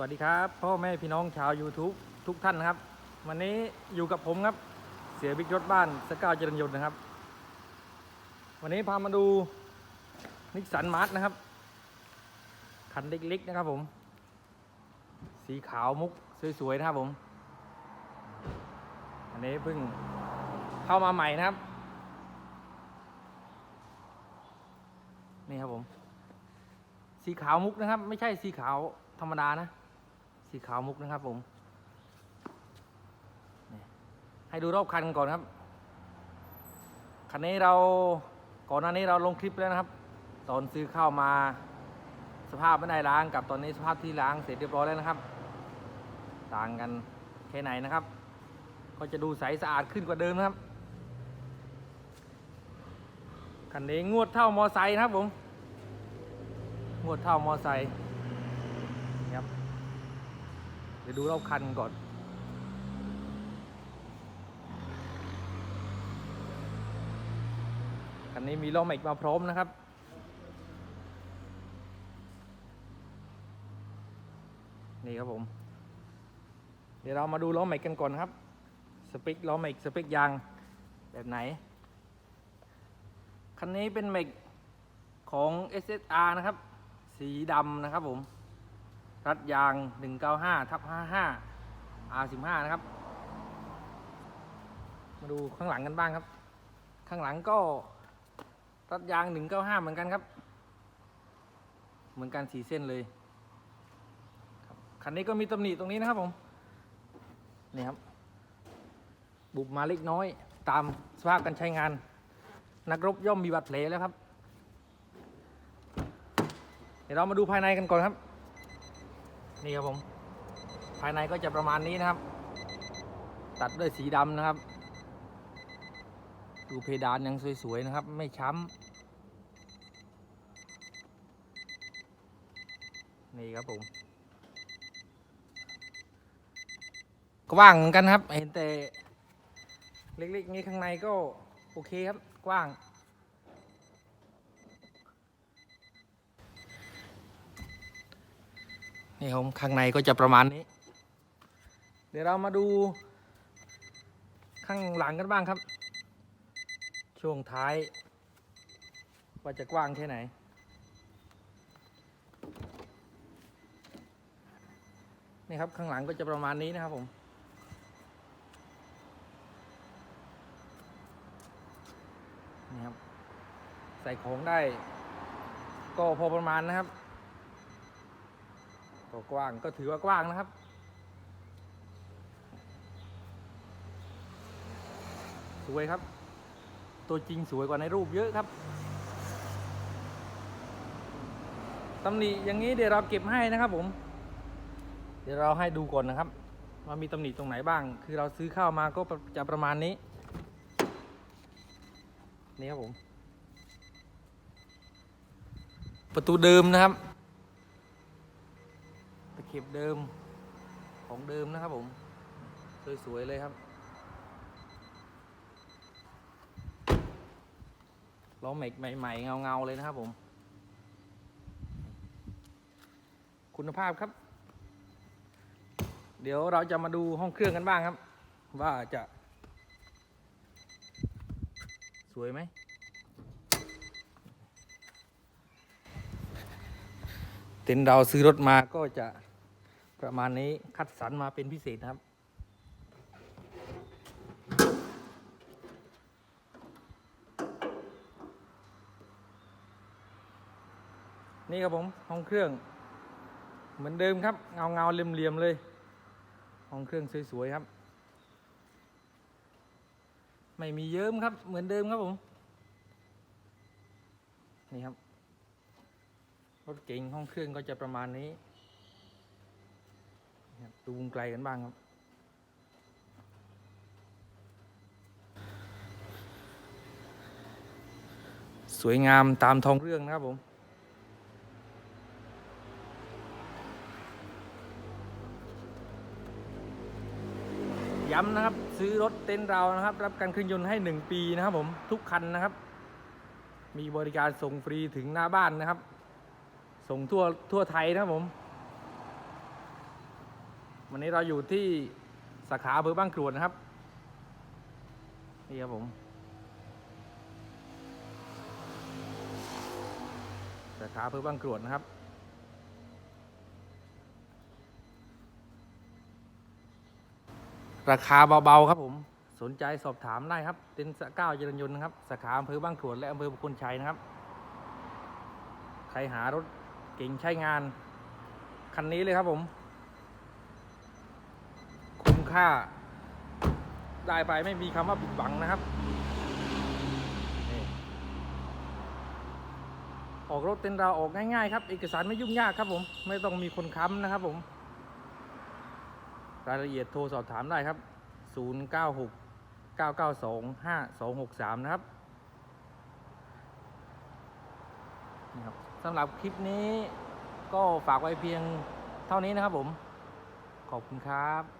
วัสดีครับ พ่อแม่พี่น้องชาว YouTube ทุกท่านนะครับ วันนี้อยู่กับผมครับ เสียบิ๊กรถบ้านสกาวเจริญยนต์นะครับ วันนี้พามาดูนิสสันมาร์ทนะครับ คันเล็กๆนะครับผม สีขาวมุกสวยๆนะครับผม อันนี้เพิ่งเข้ามาใหม่นะครับ นี่ครับผม สีขาวมุกนะครับ ไม่ใช่สีขาวธรรมดานะ สีขาวมุกนะครับผม ให้ดูรอบคันก่อนครับ คันนี้เราก่อนหน้านี้เราลงคลิปแล้วนะครับ ตอนซื้อเข้ามาสภาพไม่ได้ล้างกับตอนนี้สภาพที่ล้างเสร็จเรียบร้อยแล้วนะครับ ต่างกันแค่ไหนนะครับ ก็จะดูใสสะอาดขึ้นกว่าเดิมนะครับคันนี้งวดเท่ามอไซค์นะครับผม งวดเท่ามอไซค์นี่ครับ เดี๋ยวดูรอบคันก่อน คันนี้มีล้อแม็กมาพร้อมนะครับ นี่ครับผม เดี๋ยวเรามาดูล้อแม็กกันก่อนครับ สเปคล้อแม็กสเปคยางแบบไหน คันนี้เป็นแม็กของ SSR นะครับ สีดำนะครับผม รัดยาง 195ทับ55 R15 นะครับ มาดูข้างหลังกันบ้างครับ ข้างหลังก็รัดยาง 195 เหมือนกันครับ เหมือนกันสีเส้นเลยคันนี้ก็มีตำหนิตรงนี้นะครับผมนี่ครับ บุบมาเล็กน้อย ตามสภาพการใช้งาน นักรบย่อมมีบาดแผลแล้วครับ เดี๋ยวเรามาดูภายในกันก่อนครับ นี่ครับผม ภายในก็จะประมาณนี้นะครับ ตัดด้วยสีดำนะครับ ดูเพดานยังสวยๆนะครับ ไม่ช้ำนี่ครับผมกว้างเหมือนกันครับ เห็นแต่เล็กๆนี้ข้างในก็โอเคครับกว้าง นี่ครับข้างในก็จะประมาณนี้ เดี๋ยวเรามาดูข้างหลังกันบ้างครับ ช่วงท้าย ว่าจะกว้างแค่ไหน นี่ครับข้างหลังก็จะประมาณนี้นะครับผมนี่ครับ ใส่ของได้ ก็พอประมาณนะครับ ก็กว้างก็ถือว่ากว้างนะครับ สวยครับ ตัวจริงสวยกว่าในรูปเยอะครับตำหนิอย่างนี้เดี๋ยวเราเก็บให้นะครับผม เดี๋ยวเราให้ดูก่อนนะครับ ว่ามีตำหนิตรงไหนบ้าง คือเราซื้อเข้ามาก็จะประมาณนี้ นี่ครับผม ประตูเดิมนะครับ เข็บเดิมของเดิมนะครับผม สวย ๆ เลยครับ ล้อแม็กใหม่ ๆ เงา ๆ เลยนะครับผม คุณภาพครับ เดี๋ยวเราจะมาดูห้องเครื่องกันบ้างครับ ว่าจะ สวยไหมเต็นเราซื้อรถมาก็จะ ประมาณนี้คัดสรรมาเป็นพิเศษนะครับ นี่ครับผมห้องเครื่อง เหมือนเดิมครับ เงาเงาๆเหลี่ยมเลยห้องเครื่องสวยๆครับ ไม่มีเยิ้มครับ เหมือนเดิมครับผมนี่ครับรถเก๋งห้องเครื่องก็จะประมาณนี้ ครับดูวงไกลกันบ้างครับ สวยงามตามทองเรื่องนะครับผมย้ำนะครับ ซื้อรถเต็นท์เรานะครับ รับการเครื่องยนต์ให้ 1 ปีนะครับผมทุกคันนะครับ มีบริการส่งฟรีถึงหน้าบ้านนะครับ ส่งทั่วทั่วไทยนะครับผม วันนี้เราอยู่ที่สาขาอำเภอบ้านกรวดนะครับ นี่ครับผม สาขาอำเภอบ้านกรวดนะครับ ราคาเบา ๆ ครับผม สนใจสอบถามได้ครับเป็นสก้าวเจริญยนต์นะครับ สาขาอำเภอบ้านกรวดและอำเภอบุคคลชัยนะครับ ใครหารถเก่งใช้งาน คันนี้เลยครับผม ค่า ได้ไปไม่มีคำว่าผิดหวังนะครับออกรถเต็นเราออกง่ายๆครับ เอกสารไม่ยุ่งยากครับผม ไม่ต้องมีคนค้ำนะครับผม รายละเอียดโทรสอบถามได้ครับ 096 992 5263 นะครับนี่ครับสำหรับคลิปนี้ก็ฝากไว้เพียงเท่านี้นะครับผม ขอบคุณครับ